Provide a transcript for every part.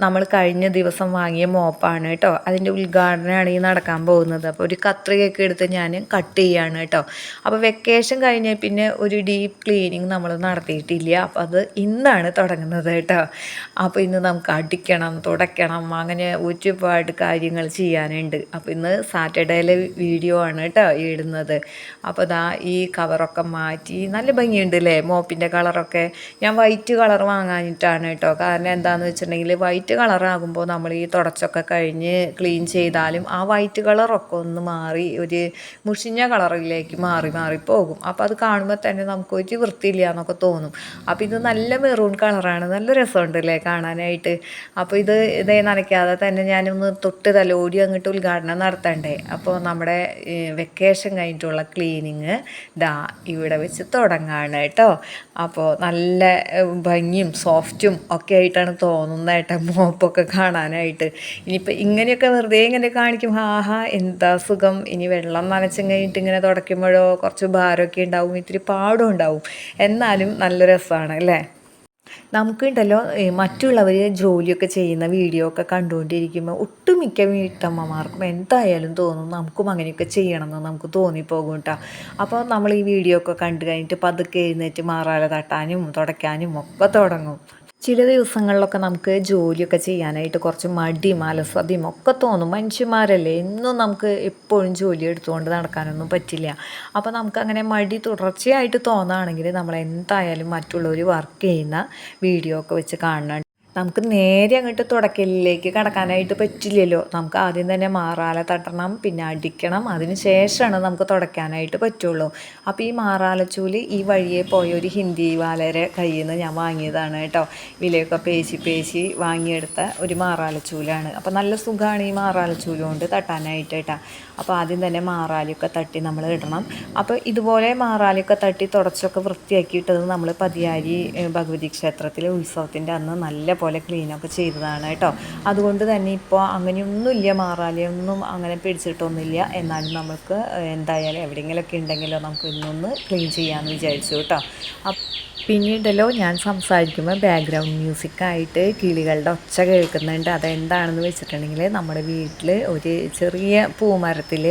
നമ്മൾ കഴിഞ്ഞ ദിവസം വാങ്ങിയ മോപ്പാണ് കേട്ടോ. അതിന്റെ ഉദ്ഘാടനമാണ് ഈ നടക്കാൻ പോകുന്നത്. അപ്പോൾ ഒരു കത്രികയൊക്കെ എടുത്ത് ഞാൻ കട്ട് ചെയ്യാണ് കേട്ടോ. അപ്പോൾ വെക്കേഷൻ കഴിഞ്ഞ പിന്നെ ഒരു ഡീപ്പ് ക്ലീനിങ് നമ്മൾ നടത്തിയിട്ടില്ല. അപ്പോൾ അത് ഇന്നാണ് തുടങ്ങുന്നത് കേട്ടോ. അപ്പോൾ ഇന്ന് നമുക്ക് അടിക്കണം തുടയ്ക്കണം അങ്ങനെ ഒരുപാട് കാര്യങ്ങൾ ചെയ്യാനുണ്ട്. അപ്പോൾ ഇന്ന് സാറ്റർഡേയിലെ വീഡിയോ ആണ് കേട്ടോ ഇടുന്നത്. അപ്പോൾ ദാ ഈ കവറൊക്കെ മാറ്റി നല്ല ഭംഗിയുണ്ട് അല്ലേ മോപ്പിന്റെ കളറൊക്കെ ഞാൻ വൈറ്റ് കളർ വാങ്ങാനിട്ടാണ് കേട്ടോ. കാരണം എന്താണെന്ന് വെച്ചിട്ടുണ്ടെങ്കിൽ വൈറ്റ് കളറാകുമ്പോൾ നമ്മൾ ഈ തുടച്ചൊക്കെ കഴിഞ്ഞ് ക്ലീൻ ചെയ്താലും ആ വൈറ്റ് കളറൊക്കെ ഒന്ന് മാറി ഒരു മുഷിഞ്ഞ കളറിലേക്ക് മാറി മാറി പോകും. അപ്പോൾ അത് കാണുമ്പോൾ തന്നെ നമുക്ക് ഒരു വൃത്തിയില്ല എന്നൊക്കെ തോന്നും. അപ്പോൾ ഇത് നല്ല മെറൂൺ കളറാണ്. നല്ല രസമുണ്ട് അല്ലേ കാണാനായിട്ട്. അപ്പോൾ ഇത് ഇതേ നനയ്ക്കാതെ തന്നെ ഞാനൊന്ന് തൊട്ട് തലോടി അങ്ങോട്ട് ഉദ്ഘാടനം നടത്തണ്ടേ. അപ്പോൾ നമ്മുടെ വെക്കേഷൻ കഴിഞ്ഞിട്ടുള്ള ക്ലീനിങ് ദാ ഇവിടെ വെച്ച് തുടങ്ങാണ് കേട്ടോ. അപ്പോൾ നല്ല ഭംഗിയും സോഫ്റ്റും ഒക്കെ ആയിട്ടാണ് തോന്നുന്നത് കേട്ടോ മോപ്പൊക്കെ കാണാനായിട്ട്. ഇനിയിപ്പോൾ ഇങ്ങനെയൊക്കെ വെറുതെ ഇങ്ങനെ കാണിക്കും. ഹാ ഹാ എന്താ സുഖം? ഇനി വെള്ളം നനച്ചും കഴിഞ്ഞിട്ട് ഇങ്ങനെ തുടയ്ക്കുമ്പോഴോ കുറച്ച് ഭാരമൊക്കെ ഉണ്ടാവും ഇത്തിരി പാടും ഉണ്ടാവും. എന്നാലും നല്ല രസമാണ് അല്ലേ? നമുക്കുണ്ടല്ലോ മറ്റുള്ളവർ ജോലിയൊക്കെ ചെയ്യുന്ന വീഡിയോ ഒക്കെ കണ്ടുകൊണ്ടിരിക്കുമ്പോൾ ഒട്ടുമിക്ക വീട്ടമ്മമാർക്കും എന്തായാലും തോന്നും നമുക്കും അങ്ങനെയൊക്കെ ചെയ്യണമെന്ന് നമുക്ക് തോന്നിപ്പോകും കേട്ടോ. അപ്പോൾ നമ്മൾ ഈ വീഡിയോ ഒക്കെ കണ്ടു കഴിഞ്ഞിട്ട് പതുക്കെ എഴുന്നേറ്റ് മാറാല തട്ടാനും തുടയ്ക്കാനും ഒക്കെ തുടങ്ങും. ചില ദിവസങ്ങളിലൊക്കെ നമുക്ക് ജോലിയൊക്കെ ചെയ്യാനായിട്ട് കുറച്ച് മടിയും അലസതയും ഒക്കെ തോന്നും. മനുഷ്യന്മാരല്ലേ എന്നും നമുക്ക് എപ്പോഴും ജോലി എടുത്തുകൊണ്ട് നടക്കാനൊന്നും പറ്റില്ല. അപ്പോൾ നമുക്ക് അങ്ങനെ മടി തുടർച്ചയായിട്ട് തോന്നുകയാണെങ്കിൽ നമ്മൾ എന്തായാലും മറ്റുള്ളവർ വർക്ക് ചെയ്യുന്ന വീഡിയോ ഒക്കെ വെച്ച് കാണണം നമുക്ക് നേരെ അങ്ങോട്ട് തുടക്കലിലേക്ക് കടക്കാനായിട്ട് പറ്റില്ലല്ലോ. നമുക്ക് ആദ്യം തന്നെ മാറാല തട്ടണം പിന്നെ അടിക്കണം. അതിന് ശേഷമാണ് നമുക്ക് തുടയ്ക്കാനായിട്ട് പറ്റുള്ളൂ. അപ്പോൾ ഈ മാറാലച്ചൂൽ ഈ വഴിയെ പോയ ഒരു ഹിന്ദി വാലരെ കയ്യിൽ നിന്ന് ഞാൻ വാങ്ങിയതാണ് കേട്ടോ. വിലയൊക്കെ പേശി പേശി വാങ്ങിയെടുത്ത ഒരു മാറാലച്ചൂലാണ് അപ്പോൾ നല്ല സുഖമാണ് ഈ മാറാലച്ചൂൽ കൊണ്ട് തട്ടാനായിട്ട് കേട്ടോ. അപ്പോൾ ആദ്യം തന്നെ മാറാലിയൊക്കെ തട്ടി നമ്മൾ ഇടണം. അപ്പോൾ ഇതുപോലെ മാറാലിയൊക്കെ തട്ടി തുടച്ചൊക്കെ വൃത്തിയാക്കിയിട്ടത് നമ്മൾ പതിയാരി ഭഗവതി ക്ഷേത്രത്തിലെ ഉത്സവത്തിന്റെ അന്ന് നല്ല പോലെ ക്ലീനൊക്കെ ചെയ്തതാണ് കേട്ടോ. അതുകൊണ്ട് തന്നെ ഇപ്പോൾ അങ്ങനെയൊന്നുമില്ല മാറാലിയൊന്നും അങ്ങനെ പിടിച്ചിട്ടൊന്നുമില്ല. എന്നാലും നമുക്ക് എന്തായാലും എവിടെയെങ്കിലുമൊക്കെ ഉണ്ടെങ്കിലോ നമുക്ക് ഇന്നൊന്ന് ക്ലീൻ ചെയ്യാമെന്ന് വിചാരിച്ചു കേട്ടോ. പിന്നീടല്ലോ ഞാൻ സംസാരിക്കുമ്പോൾ ബാക്ക്ഗ്രൗണ്ട് മ്യൂസിക്കായിട്ട് കിളികളുടെ ഒച്ച കേൾക്കുന്നുണ്ട്. അതെന്താണെന്ന് വെച്ചിട്ടുണ്ടെങ്കിൽ നമ്മുടെ വീട്ടിൽ ഒരു ചെറിയ പൂമരത്തിൽ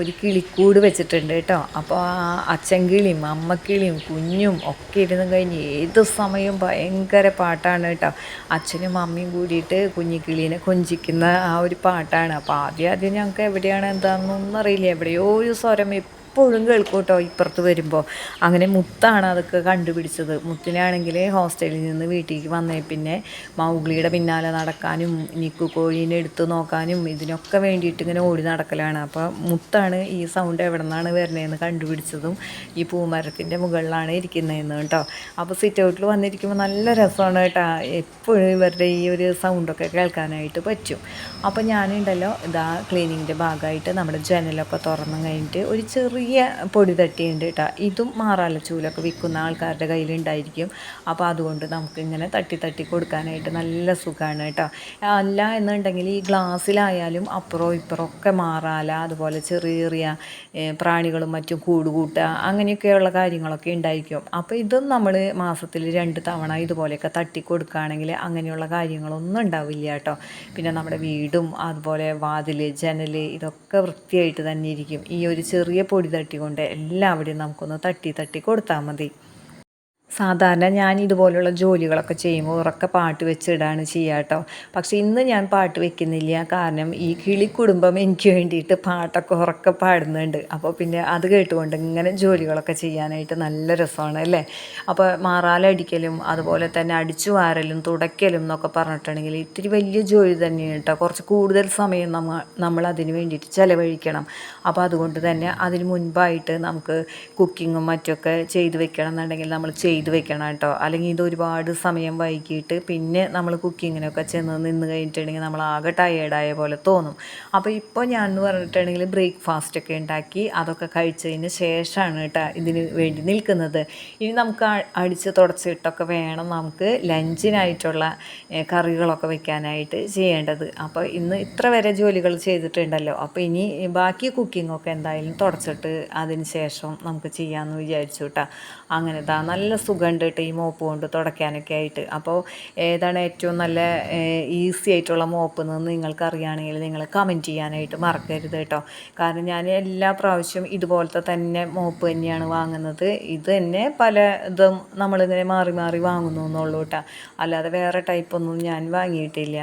ഒരു കിളിക്കൂട് വെച്ചിട്ടുണ്ട് കേട്ടോ. അപ്പോൾ ആ അച്ഛൻ അച്ഛൻകിളിയും അമ്മക്കിളിയും കുഞ്ഞും ഒക്കെ ഇരുന്ന് കഴിഞ്ഞ് ഏത് സമയവും ഭയങ്കര പാട്ടാണ് കേട്ടോ. അച്ഛനും അമ്മയും കൂടിയിട്ട് കുഞ്ഞിക്കിളീനെ കൊഞ്ചിക്കുന്ന ആ ഒരു പാട്ടാണ്. അപ്പോൾ ആദ്യം ആദ്യം ഞങ്ങൾക്ക് എവിടെയാണ് എന്താണെന്നൊന്നും അറിയില്ല. എവിടെയോ ഒരു സ്വരം എപ്പോഴും കേൾക്കും കേട്ടോ ഇപ്പുറത്ത് വരുമ്പോൾ അങ്ങനെ മുത്താണ് അതൊക്കെ കണ്ടുപിടിച്ചത്. മുത്തിനാണെങ്കിൽ ഹോസ്റ്റലിൽ നിന്ന് വീട്ടിലേക്ക് വന്നേ. പിന്നെ മൗഗ്ലിയുടെ പിന്നാലെ നടക്കാനും നിക്കു കോഴീനെ എടുത്ത് നോക്കാനും ഇതിനൊക്കെ വേണ്ടിയിട്ട് ഇങ്ങനെ ഓടി നടക്കലാണ്. അപ്പോൾ മുത്താണ് ഈ സൗണ്ട് എവിടെ നിന്നാണ് വരണേന്ന് കണ്ടുപിടിച്ചതും ഈ പൂമരത്തിന്റെ മുകളിലാണ് ഇരിക്കുന്നതെന്ന് കേട്ടോ. അപ്പോൾ സിറ്റ് ഔട്ടിൽ വന്നിരിക്കുമ്പോൾ നല്ല രസമാണ് കേട്ടോ. എപ്പോഴും ഇവരുടെ ഈ ഒരു സൗണ്ടൊക്കെ കേൾക്കാനായിട്ട് പറ്റും. അപ്പോൾ ഞാനുണ്ടല്ലോ ഇതാ ക്ലീനിങ്ങിന്റെ ഭാഗമായിട്ട് നമ്മുടെ ജനലൊക്കെ തുറന്നു കഴിഞ്ഞിട്ട് ഒരു ചെറിയ പൊടി തട്ടിയുണ്ട് കേട്ടോ. ഇതും മാറാല ചൂലൊക്കെ വിൽക്കുന്ന ആൾക്കാരുടെ കയ്യിലുണ്ടായിരിക്കും. അപ്പോൾ അതുകൊണ്ട് നമുക്ക് ഇങ്ങനെ തട്ടി തട്ടി കൊടുക്കാനായിട്ട് നല്ല സുഖമാണ് കേട്ടോ. അല്ല എന്നുണ്ടെങ്കിൽ ഈ ഗ്ലാസ്സിലായാലും അപ്പുറവും ഇപ്പുറവും ഒക്കെ മാറാല അതുപോലെ ചെറിയ ചെറിയ പ്രാണികളും മറ്റും കൂട് കൂട്ടുക അങ്ങനെയൊക്കെയുള്ള കാര്യങ്ങളൊക്കെ ഉണ്ടായിരിക്കും. അപ്പോൾ ഇതും നമ്മൾ മാസത്തിൽ രണ്ട് തവണ ഇതുപോലെയൊക്കെ തട്ടി കൊടുക്കുകയാണെങ്കിൽ അങ്ങനെയുള്ള കാര്യങ്ങളൊന്നും ഉണ്ടാവില്ല കേട്ടോ. പിന്നെ നമ്മുടെ വീടും അതുപോലെ വാതിൽ ജനൽ ഇതൊക്കെ വൃത്തിയായിട്ട് തന്നെ ഇരിക്കും. ഈ ഒരു ചെറിയ പൊടി തട്ടി എല്ലാവരും നമുക്കൊന്ന് തട്ടി തട്ടി കൊടുത്താൽ മതി. സാധാരണ ഞാൻ ഇതുപോലുള്ള ജോലികളൊക്കെ ചെയ്യുമ്പോൾ ഉറക്കെ പാട്ട് വെച്ചിടാണ് ചെയ്യുക കേട്ടോ. പക്ഷേ ഇന്ന് ഞാൻ പാട്ട് വെക്കുന്നില്ല. കാരണം ഈ കിളി കുടുംബം എനിക്ക് വേണ്ടിയിട്ട് പാട്ടൊക്കെ ഉറക്കെ പാടുന്നുണ്ട്. അപ്പോൾ പിന്നെ അത് കേട്ടുകൊണ്ട് ഇങ്ങനെ ജോലികളൊക്കെ ചെയ്യാനായിട്ട് നല്ല രസമാണ് അല്ലേ? അപ്പോൾ മാറാലടിക്കലും അതുപോലെ തന്നെ അടിച്ചു വാരലും തുടയ്ക്കലും എന്നൊക്കെ പറഞ്ഞിട്ടുണ്ടെങ്കിൽ ഇത്തിരി വലിയ ജോലി തന്നെയാണ് കേട്ടോ. കുറച്ച് കൂടുതൽ സമയം നമ്മൾ നമ്മൾ അതിന് വേണ്ടിയിട്ട് ചിലവഴിക്കണം. അപ്പോൾ അതുകൊണ്ട് തന്നെ അതിന് മുൻപായിട്ട് നമുക്ക് കുക്കിങ്ങും മറ്റൊക്കെ ചെയ്ത് വെക്കണം എന്നുണ്ടെങ്കിൽ നമ്മൾ ചെയ്ത് വെക്കണം കേട്ടോ. അല്ലെങ്കിൽ ഇത് ഒരുപാട് സമയം വൈകിട്ട് പിന്നെ നമ്മൾ കുക്കിങ്ങിനൊക്കെ ചെന്ന് നിന്ന് കഴിഞ്ഞിട്ടുണ്ടെങ്കിൽ നമ്മൾ ആകെ ടയേർഡായ പോലെ തോന്നും. അപ്പോൾ ഇപ്പോൾ ഞാൻ എന്ന് പറഞ്ഞിട്ടുണ്ടെങ്കിൽ ബ്രേക്ക്ഫാസ്റ്റ് ഒക്കെ ഉണ്ടാക്കി അതൊക്കെ കഴിച്ചതിന് ശേഷമാണ് കേട്ടോ ഇതിന് വേണ്ടി നിൽക്കുന്നത്. ഇനി നമുക്ക് അടിച്ച് തുടച്ചിട്ടൊക്കെ വേണം നമുക്ക് ലഞ്ചിനായിട്ടുള്ള കറികളൊക്കെ വെക്കാനായിട്ട് ചെയ്യേണ്ടത്. അപ്പോൾ ഇന്ന് ഇത്ര വരെ ജോലികൾ ചെയ്തിട്ടുണ്ടല്ലോ. അപ്പോൾ ഇനി ബാക്കി കുക്കിങ്ങൊക്കെ എന്തായാലും തുടച്ചിട്ട് അതിന് ശേഷം നമുക്ക് ചെയ്യാമെന്ന് വിചാരിച്ചു കേട്ടോ. അങ്ങനെ ദാ നല്ല സുഖമുണ്ട് കേട്ടോ ഈ മോപ്പ് കൊണ്ട് തുടയ്ക്കാനൊക്കെ ആയിട്ട്. അപ്പോൾ ഏതാണ് ഏറ്റവും നല്ല ഈസി ആയിട്ടുള്ള മോപ്പ് എന്ന് നിങ്ങൾക്ക് അറിയുകയാണെങ്കിൽ നിങ്ങൾ കമന്റ് ചെയ്യാനായിട്ട് മറക്കരുത് കേട്ടോ. കാരണം ഞാൻ എല്ലാ പ്രാവശ്യം ഇതുപോലത്തെ തന്നെ മോപ്പ് തന്നെയാണ് വാങ്ങുന്നത്. ഇത് തന്നെ പല ഇതും നമ്മളിങ്ങനെ മാറി മാറി വാങ്ങുന്നു എന്നുള്ളൂ കേട്ടോ. അല്ലാതെ വേറെ ടൈപ്പൊന്നും ഞാൻ വാങ്ങിയിട്ടില്ല.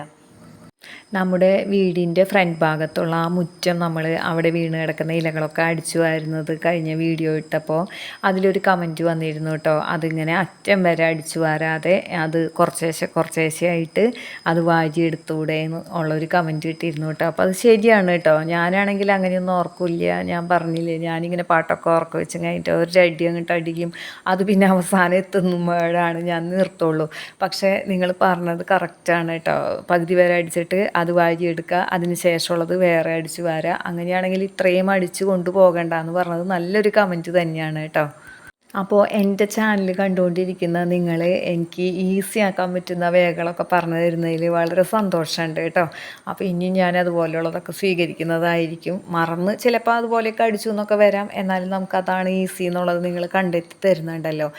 നമ്മുടെ വീടിന്റെ ഫ്രണ്ട് ഭാഗത്തുള്ള ആ മുറ്റം നമ്മൾ അവിടെ വീണ് കിടക്കുന്ന ഇലകളൊക്കെ അടിച്ചു വാരുന്നത് കഴിഞ്ഞ വീഡിയോ ഇട്ടപ്പോൾ അതിലൊരു കമന്റ് വന്നിരുന്നു കേട്ടോ. അതിങ്ങനെ അറ്റം വരെ അടിച്ചു വാരാതെ അത് കുറച്ചേശ്ശെ ആയിട്ട് അത് വാരിയെടുത്തൂടെ ഉള്ളൊരു കമന്റ് കിട്ടിയിരുന്നു കേട്ടോ. അപ്പോൾ അത് ശരിയാണ് കേട്ടോ. ഞാനാണെങ്കിൽ അങ്ങനെയൊന്നും ഓർക്കില്ല. ഞാൻ പറഞ്ഞില്ലേ ഞാനിങ്ങനെ പാട്ടൊക്കെ ഉറക്കം വെച്ച് കഴിഞ്ഞിട്ട് ഒരു അടി അങ്ങോട്ട് അടിക്കും അത് പിന്നെ അവസാനം എത്തുമ്പോഴാണ് ഞാൻ നിർത്തുള്ളൂ. പക്ഷേ നിങ്ങൾ പറഞ്ഞത് കറക്റ്റാണ് കേട്ടോ. പകുതി വരെ അടിച്ചിട്ട് അത് വാരിയെടുക്കുക അതിന് ശേഷമുള്ളത് വേറെ അടിച്ച് വാരുക. അങ്ങനെയാണെങ്കിൽ ഇത്രയും അടിച്ച് കൊണ്ടുപോകണ്ട എന്ന് പറഞ്ഞത് നല്ലൊരു കമന്റ് തന്നെയാണ് കേട്ടോ. അപ്പോൾ എന്റെ ചാനൽ കണ്ടുകൊണ്ടിരിക്കുന്ന നിങ്ങൾ എനിക്ക് ഈസി ആക്കാൻ പറ്റുന്ന വേകളൊക്കെ പറഞ്ഞു തരുന്നതിൽ വളരെ സന്തോഷമുണ്ട് കേട്ടോ. അപ്പോൾ ഇനി ഞാൻ അതുപോലെയുള്ളതൊക്കെ സ്വീകരിക്കുന്നതായിരിക്കും. മറന്ന് ചിലപ്പോൾ അതുപോലെയൊക്കെ അടിച്ചു എന്നൊക്കെ വരാം. എന്നാലും നമുക്കതാണ് ഈസി എന്നുള്ളത് നിങ്ങൾ കണ്ടെത്തി തരുന്നുണ്ടല്ലോ.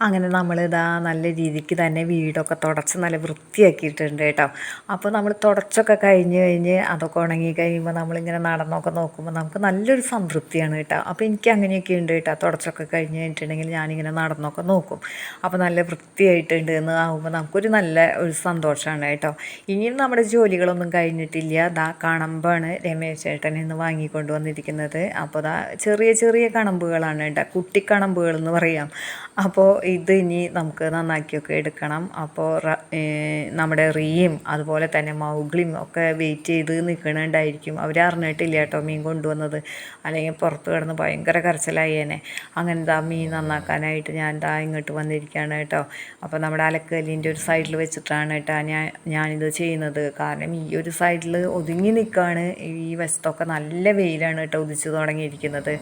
അങ്ങനെ നമ്മൾ ഇതാ നല്ല രീതിക്ക് തന്നെ വീടൊക്കെ തുടച്ച് നല്ല വൃത്തിയാക്കിയിട്ടുണ്ട് കേട്ടോ. അപ്പോൾ നമ്മൾ തുടച്ചൊക്കെ കഴിഞ്ഞ് കഴിഞ്ഞ് അതൊക്കെ ഉണങ്ങി കഴിയുമ്പോൾ നമ്മളിങ്ങനെ നടന്നൊക്കെ നോക്കുമ്പോൾ നമുക്ക് നല്ലൊരു സംതൃപ്തിയാണ് കേട്ടോ. അപ്പോൾ എനിക്ക് അങ്ങനെയൊക്കെ ഉണ്ട് കേട്ടോ. തുടച്ചൊക്കെ കഴിഞ്ഞ് കഴിഞ്ഞിട്ടുണ്ടെങ്കിൽ ഞാനിങ്ങനെ നടന്നൊക്കെ നോക്കും. അപ്പോൾ നല്ല വൃത്തിയായിട്ടുണ്ട് എന്ന് ആകുമ്പോൾ നമുക്കൊരു നല്ല ഒരു സന്തോഷമാണ് കേട്ടോ. ഇനിയും നമ്മുടെ ജോലികളൊന്നും കഴിഞ്ഞിട്ടില്ല. ദാ കണമ്പാണ് രമേശ് ചേട്ടൻ ഇന്ന് വാങ്ങിക്കൊണ്ട് വന്നിരിക്കുന്നത്. അപ്പോൾ ദാ ചെറിയ ചെറിയ കണമ്പുകളാണ് കേട്ടോ. കുട്ടിക്കണമ്പുകൾ എന്ന് പറയാം. അപ്പോൾ ഇത് ഇനി നമുക്ക് നന്നാക്കിയൊക്കെ എടുക്കണം. അപ്പോൾ നമ്മുടെ റീയും അതുപോലെ തന്നെ മൗഗ്ലിയും ഒക്കെ വെയിറ്റ് ചെയ്ത് നിൽക്കണുണ്ടായിരിക്കും. അവർ അറിഞ്ഞിട്ടില്ല കേട്ടോ മീൻ കൊണ്ടുവന്നത്. അല്ലെങ്കിൽ പുറത്ത് കിടന്ന് ഭയങ്കര കരച്ചിലായേനെ അങ്ങനെ ദാ മീൻ നന്നാക്കാനായിട്ട് ഞാൻ ദാ ഇങ്ങോട്ട് വന്നിരിക്കുകയാണ് കേട്ടോ. അപ്പോൾ നമ്മുടെ അലക്കല്ലിന്റെ ഒരു സൈഡിൽ വെച്ചിട്ടാണ് കേട്ടോ ഞാൻ ഞാനിത് ചെയ്യുന്നത്. കാരണം ഈ ഒരു സൈഡിൽ ഒതുങ്ങി നിൽക്കുകയാണ് ഈ വശത്തൊക്കെ നല്ല വെയിലാണ് കേട്ടോ ഉദിച്ചു തുടങ്ങിയിരിക്കുന്നത്.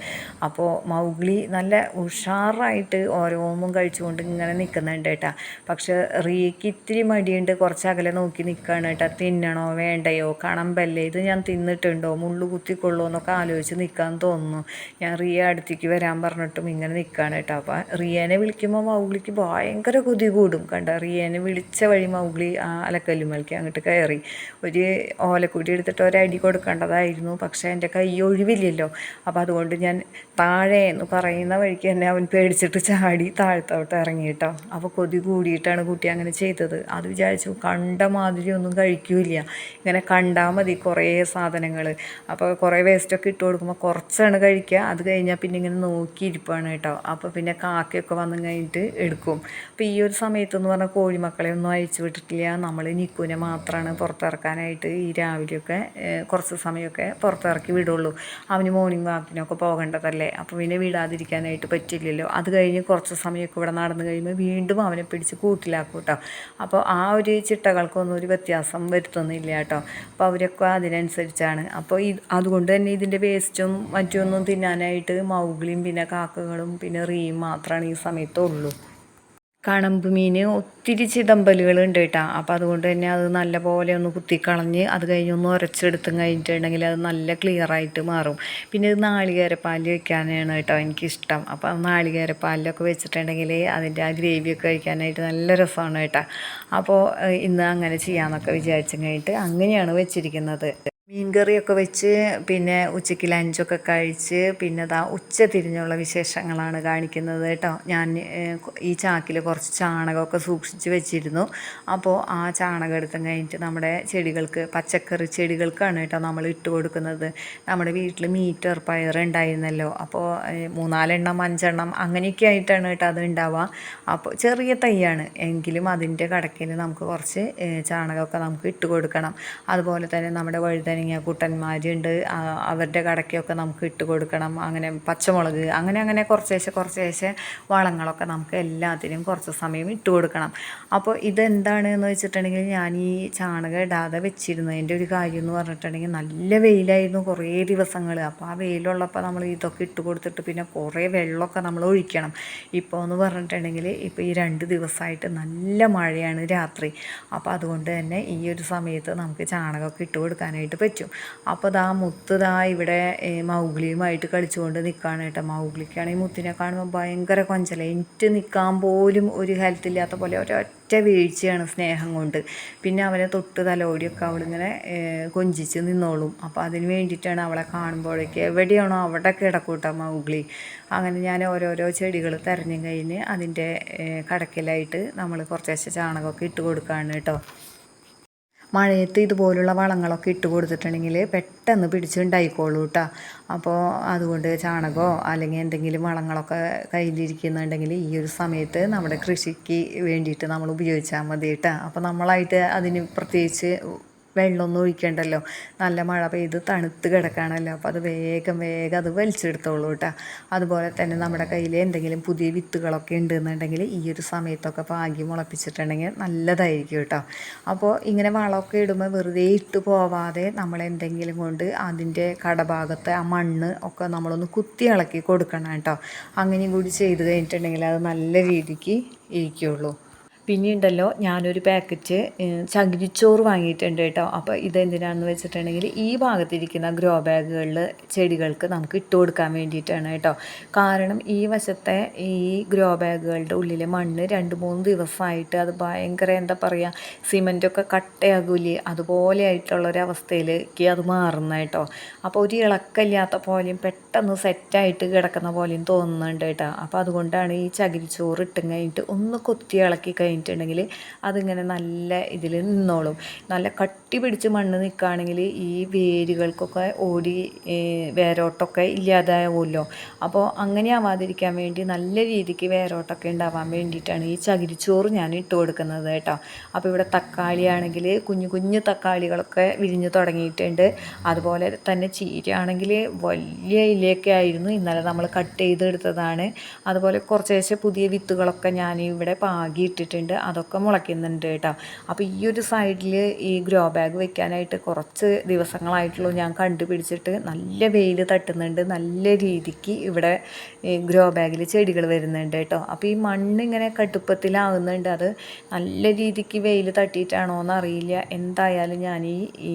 അപ്പോൾ മൗഗ്ലി നല്ല ഉഷാറായിട്ട് ഓരോന്നും കഴിച്ചുകൊണ്ട് ഇങ്ങനെ നിൽക്കുന്നുണ്ട് കേട്ടോ. പക്ഷെ റിയയ്ക്ക് ഇത്തിരി മടിയുണ്ട്. കുറച്ച് അകലെ നോക്കി നിൽക്കുകയാണ് കേട്ടോ. തിന്നണോ വേണ്ടയോ? കണമ്പല്ലേ ഇത് ഞാൻ തിന്നിട്ടുണ്ടോ? മുള്ളു കുത്തിക്കൊള്ളോ എന്നൊക്കെ ആലോചിച്ച് നിൽക്കാൻ തോന്നുന്നു. ഞാൻ റിയ അടുത്തേക്ക് വരാൻ പറഞ്ഞിട്ടും ഇങ്ങനെ നിൽക്കുകയാണ് കേട്ടോ. അപ്പോൾ റിയനെ വിളിക്കുമ്പോൾ മൗഗ്ലിക്ക് ഭയങ്കര കൊതി കൂടും. കണ്ട? റിയനെ വിളിച്ച വഴി മൗഗ്ലി ആ അലക്കല്ലുമൽക്ക് അങ്ങോട്ട് കയറി. ഒരു ഓലക്കുടി എടുത്തിട്ട് ഒരടി കൊടുക്കേണ്ടതായിരുന്നു. പക്ഷേ എന്റെ കൈ ഒഴിവില്ലല്ലോ. അപ്പോൾ അതുകൊണ്ട് ഞാൻ താഴെ എന്ന് പറയുന്ന വഴിക്ക് തന്നെ അവൻ പേടിച്ചിട്ട് ചാടി താഴത്തോട്ട് ഇറങ്ങി കേട്ടോ. അപ്പോൾ കൊതി കൂടിയിട്ടാണ് കുട്ടി അങ്ങനെ ചെയ്തത്. അത് വിചാരിച്ചു കണ്ട മാതിരി ഒന്നും കഴിക്കൂല ഇങ്ങനെ കണ്ടാൽ മതി കുറേ സാധനങ്ങൾ അപ്പോൾ കുറേ വേസ്റ്റൊക്കെ ഇട്ട് കൊടുക്കുമ്പോൾ കുറച്ചാണ് കഴിക്കുക. അത് കഴിഞ്ഞാൽ പിന്നെ ഇങ്ങനെ നോക്കിയിരിപ്പാണ് കേട്ടോ. അപ്പോൾ പിന്നെ കാക്കയൊക്കെ വന്നു കഴിഞ്ഞിട്ട് എടുക്കും. അപ്പോൾ ഈ ഒരു സമയത്തെന്ന് പറഞ്ഞാൽ കോഴിമക്കളെ ഒന്നും അയച്ചു വിട്ടിട്ടില്ല. നമ്മൾ നിക്കുവിനെ മാത്രമാണ് പുറത്തിറക്കാനായിട്ട് ഈ രാവിലെയൊക്കെ കുറച്ച് സമയമൊക്കെ പുറത്തിറക്കി വിടുള്ളൂ. അവന് മോർണിംഗ് വാക്കിനൊക്കെ പോകേണ്ടതല്ലേ? അപ്പോൾ പിന്നെ വിടാതിരിക്കാനായിട്ട് പറ്റില്ലല്ലോ. അത് കഴിഞ്ഞ് കുറച്ച് സമയമൊക്കെ ഇവിടെ നടന്നു കഴിയുമ്പോൾ വീണ്ടും അവനെ പിടിച്ച് കൂട്ടിലാക്കും കേട്ടോ അപ്പോൾ ആ ഒരു ചിട്ടകൾക്കൊന്നും ഒരു വ്യത്യാസം വരുത്തുന്നില്ല കേട്ടോ. അപ്പോൾ അവരൊക്കെ അതിനനുസരിച്ചാണ്. അപ്പോൾ ഇത് അതുകൊണ്ട് തന്നെ ഇതിന്റെ വേസ്റ്റും മറ്റൊന്നും തിന്നാനായിട്ട് മൗഗ്ലിയും പിന്നെ കാക്കകളും പിന്നെ റീയും മാത്രമാണ് ഈ സമയത്തുള്ളൂ. കണമ്പ് മീൻ ഒത്തിരി ചിതമ്പലുകൾ ഉണ്ട് കേട്ടോ. അപ്പോൾ അതുകൊണ്ട് തന്നെ അത് നല്ല പോലെ ഒന്ന് കുത്തിക്കളഞ്ഞ് അത് കഴിഞ്ഞ് ഒന്ന് ഉരച്ചെടുത്തും കഴിഞ്ഞിട്ടുണ്ടെങ്കിൽ അത് നല്ല ക്ലിയർ ആയിട്ട് മാറും. പിന്നെ ഇത് നാളികേരപ്പാലിൽ വെക്കാനാണ് കേട്ടോ എനിക്കിഷ്ടം. അപ്പോൾ നാളികേരപ്പാലിലൊക്കെ വെച്ചിട്ടുണ്ടെങ്കിൽ അതിന്റെ ആ ഗ്രേവിയൊക്കെ കഴിക്കാനായിട്ട് നല്ല രസമാണ് കേട്ടോ. അപ്പോൾ ഇന്ന് അങ്ങനെ ചെയ്യാമെന്നൊക്കെ വിചാരിച്ചു കഴിഞ്ഞിട്ട് അങ്ങനെയാണ് വെച്ചിരിക്കുന്നത്. മീൻ കറിയൊക്കെ വെച്ച് പിന്നെ ഉച്ചയ്ക്ക് ലഞ്ചൊക്കെ കഴിച്ച് പിന്നെ ദാ ഉച്ച തിരിഞ്ഞുള്ള വിശേഷങ്ങളാണ് കാണിക്കുന്നത് കേട്ടോ. ഞാൻ ഈ ചാക്കിൽ കുറച്ച് ചാണകമൊക്കെ സൂക്ഷിച്ച് വെച്ചിരുന്നു. അപ്പോൾ ആ ചാണകം എടുത്തും കഴിഞ്ഞിട്ട് നമ്മുടെ ചെടികൾക്ക് പച്ചക്കറി ചെടികൾക്കാണ് കേട്ടോ നമ്മൾ ഇട്ട് കൊടുക്കുന്നത്. നമ്മുടെ വീട്ടിൽ മീറ്റർ പയർ ഉണ്ടായിരുന്നല്ലോ. അപ്പോൾ മൂന്നാലെണ്ണം അഞ്ചെണ്ണം അങ്ങനെയൊക്കെ ആയിട്ടാണ് കേട്ടോ അത് ഉണ്ടാവുക. അപ്പോൾ ചെറിയ തൈയാണ്. എങ്കിലും അതിന്റെ കടക്കിന് നമുക്ക് കുറച്ച് ചാണകമൊക്കെ നമുക്ക് ഇട്ട് കൊടുക്കണം. അതുപോലെ തന്നെ നമ്മുടെ വഴുതന വഴുതനങ്ങ കൂട്ടന്മാരുണ്ട്. ആ, അവരുടെ കടയ്ക്കൊക്കെ നമുക്ക് ഇട്ട് കൊടുക്കണം. അങ്ങനെ പച്ചമുളക് അങ്ങനെ അങ്ങനെ കുറച്ചേശ്ശെ കുറച്ചേശ്ശെ വളങ്ങളൊക്കെ നമുക്ക് എല്ലാത്തിനും കുറച്ച് സമയം ഇട്ട് കൊടുക്കണം. അപ്പോൾ ഇതെന്താണ് എന്ന് വെച്ചിട്ടുണ്ടെങ്കിൽ ഞാൻ ഈ ചാണകം ഇടാതെ വെച്ചിരുന്നതിന്റെ ഒരു കാര്യം എന്ന് പറഞ്ഞിട്ടുണ്ടെങ്കിൽ നല്ല വെയിലായിരുന്നു കുറേ ദിവസങ്ങൾ അപ്പോൾ ആ വെയിലുള്ളപ്പോൾ നമ്മൾ ഇതൊക്കെ ഇട്ട് കൊടുത്തിട്ട് പിന്നെ കുറേ വെള്ളമൊക്കെ നമ്മൾ ഒഴിക്കണം. ഇപ്പോൾ എന്ന് പറഞ്ഞിട്ടുണ്ടെങ്കിൽ ഇപ്പോൾ ഈ രണ്ട് ദിവസമായിട്ട് നല്ല മഴയാണ് രാത്രി. അപ്പോൾ അതുകൊണ്ട് തന്നെ ഈ ഒരു സമയത്ത് നമുക്ക് ചാണകമൊക്കെ ഇട്ട് കൊടുക്കാനായിട്ട് പറ്റും. അപ്പോൾ ദാ മുത്ത് ദാ ഇവിടെ മൗഗ്ലിയുമായിട്ട് കളിച്ചുകൊണ്ട് നിൽക്കുകയാണ് കേട്ടോ. മൗഗ്ലിക്കാണെങ്കിൽ മുത്തിനെ കാണുമ്പോൾ ഭയങ്കര കൊഞ്ചല എനിക്ക് നിൽക്കാൻ പോലും ഒരു ഹെൽത്ത് ഇല്ലാത്ത പോലെ ഒരൊറ്റ വീഴ്ചയാണ് സ്നേഹം കൊണ്ട്. പിന്നെ അവനെ തൊട്ട് തലോടിയൊക്കെ അവളിങ്ങനെ കൊഞ്ചിച്ച് നിന്നോളും. അപ്പോൾ അതിന് വേണ്ടിയിട്ടാണ് അവളെ കാണുമ്പോഴേക്ക് എവിടെയാണോ അവിടെ കിടക്കൂട്ടോ മൗഗ്ലി. അങ്ങനെ ഞാൻ ഓരോരോ ചെടികൾ തിരഞ്ഞു കഴിഞ്ഞ് അതിന്റെ കടക്കിലായിട്ട് നമ്മൾ കുറച്ച് ചാണകമൊക്കെ ഇട്ട് കൊടുക്കുകയാണ് കേട്ടോ. മഴയത്ത് ഇതുപോലുള്ള വളങ്ങളൊക്കെ ഇട്ട് കൊടുത്തിട്ടുണ്ടെങ്കിൽ പെട്ടെന്ന് പിടിച്ചുണ്ടായിക്കോളൂ കേട്ടോ അപ്പോൾ അതുകൊണ്ട് ചാണകമോ അല്ലെങ്കിൽ എന്തെങ്കിലും വളങ്ങളൊക്കെ കയ്യിലിരിക്കുന്നുണ്ടെങ്കിൽ ഈ ഒരു സമയത്ത് നമ്മുടെ കൃഷിക്ക് വേണ്ടിയിട്ട് നമ്മൾ ഉപയോഗിച്ചാൽ മതി കേട്ടോ അപ്പോൾ നമ്മളായിട്ട് അതിന് പ്രത്യേകിച്ച് വെള്ളമൊന്നും ഒഴിക്കണ്ടല്ലോ. നല്ല മഴ പെയ്ത് തണുത്ത് കിടക്കുകയാണല്ലോ അപ്പോൾ അത് വേഗം വേഗം അത് വലിച്ചെടുത്തോളൂ കേട്ടോ. അതുപോലെ തന്നെ നമ്മുടെ കയ്യിൽ എന്തെങ്കിലും പുതിയ വിത്തുകളൊക്കെ ഉണ്ടെന്നുണ്ടെങ്കിൽ ഈ ഒരു സമയത്തൊക്കെ പാകി മുളപ്പിച്ചിട്ടുണ്ടെങ്കിൽ നല്ലതായിരിക്കും കേട്ടോ. അപ്പോൾ ഇങ്ങനെ വളമൊക്കെ ഇടുമ്പോൾ വെറുതെ ഇട്ട് പോവാതെ നമ്മൾ എന്തെങ്കിലും കൊണ്ട് അതിന്റെ കടഭാഗത്തെ ആ മണ്ണ് ഒക്കെ നമ്മളൊന്ന് കുത്തി ഇളക്കി കൊടുക്കണം കേട്ടോ. അങ്ങനെയും കൂടി ചെയ്ത് കഴിഞ്ഞിട്ടുണ്ടെങ്കിൽ അത് നല്ല രീതിക്ക് ഇരിക്കുള്ളൂ. പിന്നെ ഉണ്ടല്ലോ ഞാനൊരു പാക്കറ്റ് ചകിരിച്ചോറ് വാങ്ങിയിട്ടുണ്ട് കേട്ടോ. അപ്പോൾ ഇതെന്തിനാണെന്ന് വെച്ചിട്ടുണ്ടെങ്കിൽ ഈ ഭാഗത്തിരിക്കുന്ന ഗ്രോ ബാഗുകളിൽ ചെടികൾക്ക് നമുക്ക് ഇട്ട് കൊടുക്കാൻ വേണ്ടിയിട്ടാണ് കേട്ടോ. കാരണം ഈ വശത്തെ ഈ ഗ്രോ ബാഗുകളുടെ ഉള്ളിലെ മണ്ണ് രണ്ട് മൂന്ന് ദിവസമായിട്ട് അത് ഭയങ്കര എന്താ പറയുക സിമന്റൊക്കെ കട്ടയാകൂലേ അതുപോലെ ആയിട്ടുള്ളൊരവസ്ഥയിലേക്ക് അത് മാറുന്ന കേട്ടോ. അപ്പോൾ ഒരു ഇളക്കമില്ലാത്ത പോലെയും പെട്ടെന്ന് സെറ്റായിട്ട് കിടക്കുന്ന പോലെയും തോന്നുന്നുണ്ട് കേട്ടോ. അപ്പോൾ അതുകൊണ്ടാണ് ഈ ചകിരിച്ചോറ് ഇട്ടും കഴിഞ്ഞിട്ട് ഒന്ന് കൊത്തി ഇളക്കി കഴിഞ്ഞിട്ടുണ്ടെങ്കിൽ അതിങ്ങനെ നല്ല ഇതിൽ നിന്നോളും. നല്ല കട്ടി പിടിച്ച് മണ്ണ് നിൽക്കുകയാണെങ്കിൽ ഈ വേരുകൾക്കൊക്കെ ഓടി വേരോട്ടമൊക്കെ ഇല്ലാതാവുമല്ലോ. അപ്പോൾ അങ്ങനെ ആവാതിരിക്കാൻ വേണ്ടി നല്ല രീതിക്ക് വേരോട്ടമൊക്കെ ഉണ്ടാവാൻ വേണ്ടിയിട്ടാണ് ഈ ചകിരിച്ചോറ് ഞാൻ ഇട്ട് കൊടുക്കുന്നത് കേട്ടോ. അപ്പോൾ ഇവിടെ തക്കാളിയാണെങ്കിൽ കുഞ്ഞു കുഞ്ഞു തക്കാളികളൊക്കെ വിരിഞ്ഞു തുടങ്ങിയിട്ടുണ്ട്. അതുപോലെ തന്നെ ചീരയാണെങ്കിൽ വലിയ ഇലയൊക്കെ ആയിരുന്നു. ഇന്നലെ നമ്മൾ കട്ട് ചെയ്തെടുത്തതാണ്. അതുപോലെ കുറച്ചേശ്ശെ പുതിയ വിത്തുകളൊക്കെ ഞാൻ ഇവിടെ പാകി ഇട്ടിട്ടുണ്ട് അതൊക്കെ മുളയ്ക്കുന്നുണ്ട് കേട്ടോ. അപ്പോൾ ഈ ഒരു സൈഡിൽ ഈ ഗ്രോ ബാഗ് വെക്കാനായിട്ട് കുറച്ച് ദിവസങ്ങളായിട്ടുള്ളൂ ഞാൻ കണ്ടുപിടിച്ചിട്ട് നല്ല വെയിൽ തട്ടുന്നുണ്ട്. നല്ല രീതിക്ക് ഇവിടെ ഗ്രോ ബാഗിൽ ചെടികൾ വരുന്നുണ്ട് കേട്ടോ. അപ്പോൾ ഈ മണ്ണ് ഇങ്ങനെ കടുപ്പത്തിലാവുന്നുണ്ട്. അത് നല്ല രീതിക്ക് വെയിൽ തട്ടിയിട്ടാണോ എന്നറിയില്ല. എന്തായാലും ഞാൻ ഈ ഈ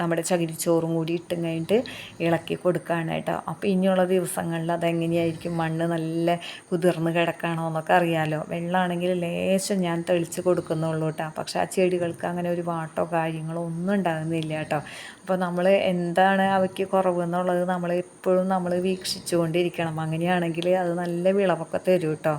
നമ്മുടെ ചകിരിച്ചോറും കൂടി ഇട്ടും കഴിഞ്ഞിട്ട് ഇളക്കി കൊടുക്കുകയാണ് കേട്ടോ. അപ്പോൾ ഇനിയുള്ള ദിവസങ്ങളിൽ അതെങ്ങനെയായിരിക്കും മണ്ണ് നല്ല കുതിർന്ന് കിടക്കണോ എന്നൊക്കെ അറിയാമല്ലോ വെള്ളമാണെങ്കിൽ ലേശം ഞാൻ തെളിച്ച് കൊടുക്കുന്നുള്ളൂ കേട്ടോ പക്ഷെ ആ ചെടികൾക്ക് അങ്ങനെ ഒരു വാട്ടോ കാര്യങ്ങളോ ഒന്നും ഉണ്ടാകുന്നില്ല കേട്ടോ അപ്പോൾ നമ്മൾ എന്താണ് അവയ്ക്ക് കുറവ് എന്നുള്ളത് നമ്മൾ എപ്പോഴും നമ്മൾ വീക്ഷിച്ചുകൊണ്ടിരിക്കണം. അങ്ങനെയാണെങ്കിൽ അത് നല്ല വിളവൊക്കെ തരും കേട്ടോ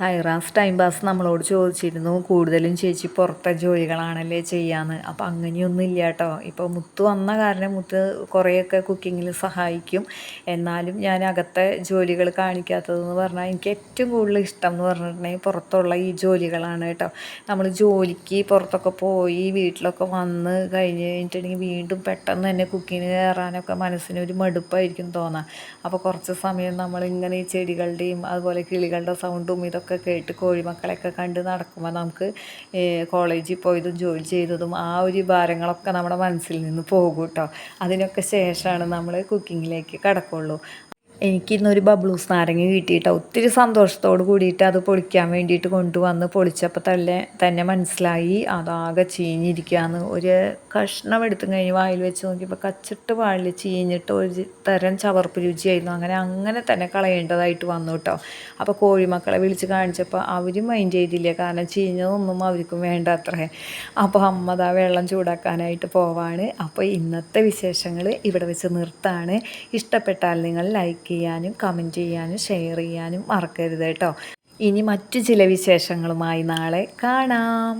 സൈറാസ് ടൈം പാസ് നമ്മളോട് ചോദിച്ചിരുന്നു കൂടുതലും ചേച്ചി പുറത്തെ ജോലികളാണല്ലേ ചെയ്യാന്ന്? അപ്പം അങ്ങനെയൊന്നും ഇല്ല കേട്ടോ. ഇപ്പോൾ മുത്ത് വന്ന കാരണം മുത്ത് കുറേയൊക്കെ കുക്കിങ്ങിൽ സഹായിക്കും. എന്നാലും ഞാൻ അകത്തെ ജോലികൾ കാണിക്കാത്തതെന്ന് പറഞ്ഞാൽ എനിക്ക് ഏറ്റവും കൂടുതൽ ഇഷ്ടം എന്ന് പറഞ്ഞിട്ടുണ്ടെങ്കിൽ പുറത്തുള്ള ഈ ജോലികളാണ് കേട്ടോ. നമ്മൾ ജോലിക്ക് പുറത്തൊക്കെ പോയി വീട്ടിലൊക്കെ വന്ന് കഴിഞ്ഞ് കഴിഞ്ഞിട്ടുണ്ടെങ്കിൽ വീണ്ടും പെട്ടെന്ന് തന്നെ കുക്കിങ്ങിന് കയറാനൊക്കെ മനസ്സിന് ഒരു മടുപ്പായിരിക്കും തോന്നാം. അപ്പോൾ കുറച്ച് സമയം നമ്മളിങ്ങനെ ഈ ചെടികളുടെയും അതുപോലെ കിളികളുടെ സൗണ്ടും ഇതൊക്കെ കേട്ട് കോഴിമക്കളെയൊക്കെ കണ്ട് നടക്കുമ്പോൾ നമുക്ക് കോളേജിൽ പോയതും ജോലി ചെയ്തതും ആ ഒരു ഭാരങ്ങളൊക്കെ നമ്മുടെ മനസ്സിൽ നിന്ന് പോകും കേട്ടോ അതിനൊക്കെ ശേഷമാണ് നമ്മൾ കുക്കിങ്ങിലേക്ക് കടക്കുള്ളൂ. എനിക്കിന്നൊരു ബബ്ലൂസ് നാരങ്ങ കിട്ടിയിട്ട്. ഒത്തിരി സന്തോഷത്തോട് കൂടിയിട്ട് അത് പൊളിക്കാൻ വേണ്ടിയിട്ട് കൊണ്ടുവന്ന് പൊളിച്ചപ്പോൾ തന്നെ തന്നെ മനസ്സിലായി. അതാകെ ചീഞ്ഞിരിക്കുകയെന്ന് ഒരു കഷ്ണം എടുത്തു കഴിഞ്ഞ് വായിൽ വെച്ച് നോക്കിയപ്പോൾ കച്ചിട്ട് വായിൽ ചീഞ്ഞിട്ട് ഒരു തരം ചവർപ്പ് രുചിയായിരുന്നു. അങ്ങനെ അങ്ങനെ തന്നെ കളയേണ്ടതായിട്ട് വന്നു കേട്ടോ അപ്പോൾ കോഴിമക്കളെ വിളിച്ച് കാണിച്ചപ്പോൾ അവരും മൈൻഡ് ചെയ്തില്ല. കാരണം ചീഞ്ഞതൊന്നും അവർക്കും വേണ്ട അത്രേ അപ്പോൾ അമ്മ ദാ വെള്ളം ചൂടാക്കാനായിട്ട് പോവാണ്. അപ്പോൾ ഇന്നത്തെ വിശേഷങ്ങൾ ഇവിടെ വെച്ച് നിർത്താണ്. ഇഷ്ടപ്പെട്ടാൽ നിങ്ങൾ ലൈക്ക് ചെയ്യാനും കമന്റ് ചെയ്യാനും ഷെയർ ചെയ്യാനും മറക്കരുത് കേട്ടോ. ഇനി മറ്റു ചില വിശേഷങ്ങളുമായി നാളെ കാണാം.